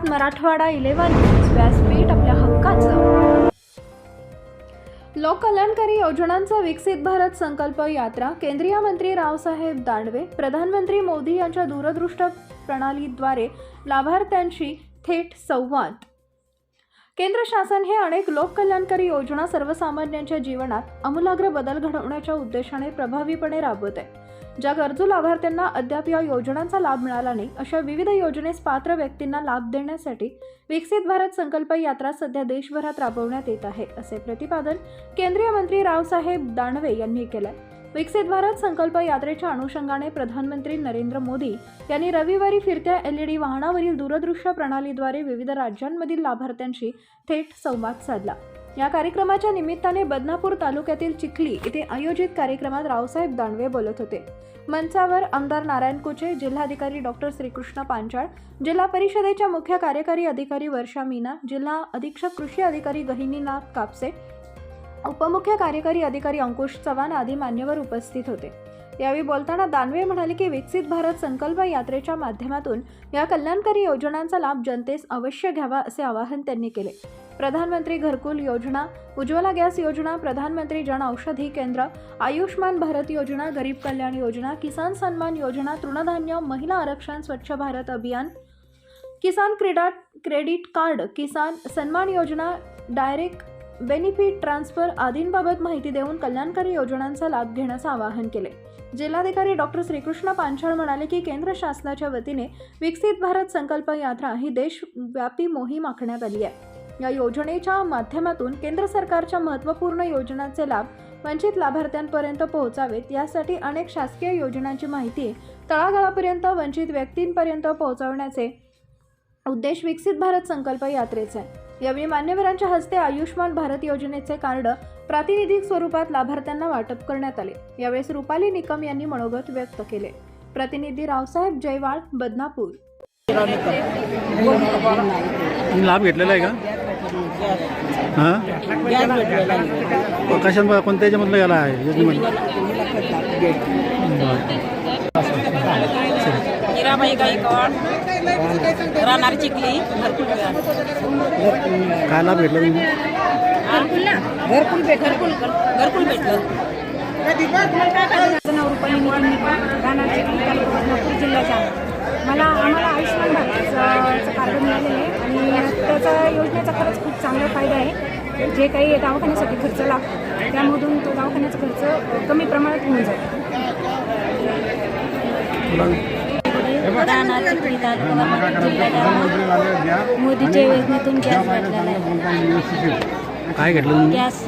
Marathwada eleven व्यासपीठ आपल्या हक्काचं. लोककल्याणकारी योजनांचा विकसित भारत संकल्प यात्रा केंद्रीय मंत्री रावसाहेब दानवे प्रधानमंत्री मोदी यांच्या दूरदृष्ट प्रणालीद्वारे लाभार्थ्यांशी थेट संवाद केंद्र शासन हे अनेक लोककल्याणकारी योजना सर्वसामान्यांच्या जीवनात आमूलाग्र बदल घडवण्याच्या उद्देशाने प्रभावीपणे राबवत आहे. ज्या गरजू लाभार्थ्यांना अद्याप या योजनांचा लाभ मिळाला नाही अशा विविध योजनेस पात्र व्यक्तींना लाभ देण्यासाठी विकसित भारत संकल्प यात्रा सध्या देशभरात राबवण्यात येत आहे असे प्रतिपादन केंद्रीय मंत्री रावसाहेब दानवे यांनी केलं विकसित भारत संकल्प यात्रेच्या अनुषंगाने प्रधानमंत्री नरेंद्र मोदी यांनी रविवारी फिरत्या एलईडी वाहनावरील दूरदृश्य प्रणालीद्वारे विविध राज्यांमधील लाभार्थ्यांशी थेट संवाद साधला. या कार्यक्रमाच्या निमित्ताने बदनापूर तालुक्यातील चिखली येथे आयोजित कार्यक्रमात रावसाहेब दानवे बोलत होते. मंचावर आमदार नारायण कुचे जिल्हाधिकारी डॉक्टर श्रीकृष्ण पांचाळ जिल्हा परिषदेच्या मुख्य कार्यकारी अधिकारी वर्षा मीना जिल्हा अधीक्षक कृषी अधिकारी गहिनीनाथ कापसे उपमुख्य कार्यकारी अधिकारी अंकुश चव्हाण आदी मान्यवर उपस्थित होते. यावेळी बोलताना दानवे म्हणाले की विकसित भारत संकल्प यात्रेच्या माध्यमातून या कल्याणकारी योजनांचा लाभ जनतेस अवश्य घ्यावा असे आवाहन त्यांनी केले. प्रधानमंत्री घरकुल योजना उज्ज्वला गॅस योजना प्रधानमंत्री जन औषधी केंद्र आयुष्मान भारत योजना गरीब कल्याण योजना किसान सन्मान योजना तृणधान्य महिला आरक्षण स्वच्छ भारत अभियान किसान क्रीडा क्रेडिट कार्ड किसान सन्मान योजना डायरेक्ट बेनिफिट ट्रान्सफर आदींबाबत माहिती देऊन कल्याणकारी योजनांचा लाभ घेण्याचं आवाहन केले. जिल्हाधिकारी डॉक्टर श्रीकृष्ण पांचाळ म्हणाले की केंद्र शासनाच्या वतीने विकसित भारत संकल्प यात्रा ही देशव्यापी मोहीम आखण्यात आली आहे. या योजनेच्या माध्यमातून केंद्र सरकारच्या महत्त्वपूर्ण योजनांचे लाभ वंचित लाभार्थ्यांपर्यंत पोहोचावेत यासाठी अनेक शासकीय योजनांची माहिती तळागाळापर्यंत वंचित व्यक्तींपर्यंत पोहोचवण्याचे उद्देश विकसित भारत संकल्प यात्रेचा आहे. यावेळी मान्यवरांच्या हस्ते आयुष्मान भारत योजनेचे कार्ड प्रातिनिधिक स्वरूपात लाभार्थ्यांना वाटप करण्यात आले. यावेळेस रुपाली निकम यांनी मनोगत व्यक्त केले. प्रतिनिधी रावसाहेब जयवाळ बदनापूर. लाभ घेतलेला आहे का? हां? कशा कोणत्या याच्यामधलं गेला आहे योजनेमध्ये हिराबाई गायकवाड राहणार चिखली काय लाभ घेतला तुम्ही? घरकुल भेट घरकुल घरकुल भेटलं. राहणार चिखली तालुका जिल्ह्याच्या. मला आम्हाला आयुष्यमान भारतचं कार्ड मिळालेलं त्याचा योजनेचा खरंच खूप चांगला फायदा आहे. जे काही दवाखान्यासाठी खर्च लागतो त्यामधून तो दवाखान्याचा खर्च कमी प्रमाणात होऊन जातो. मोदीच्या योजनेतून गॅस भेटलेला आहे. काय घेतलं गॅस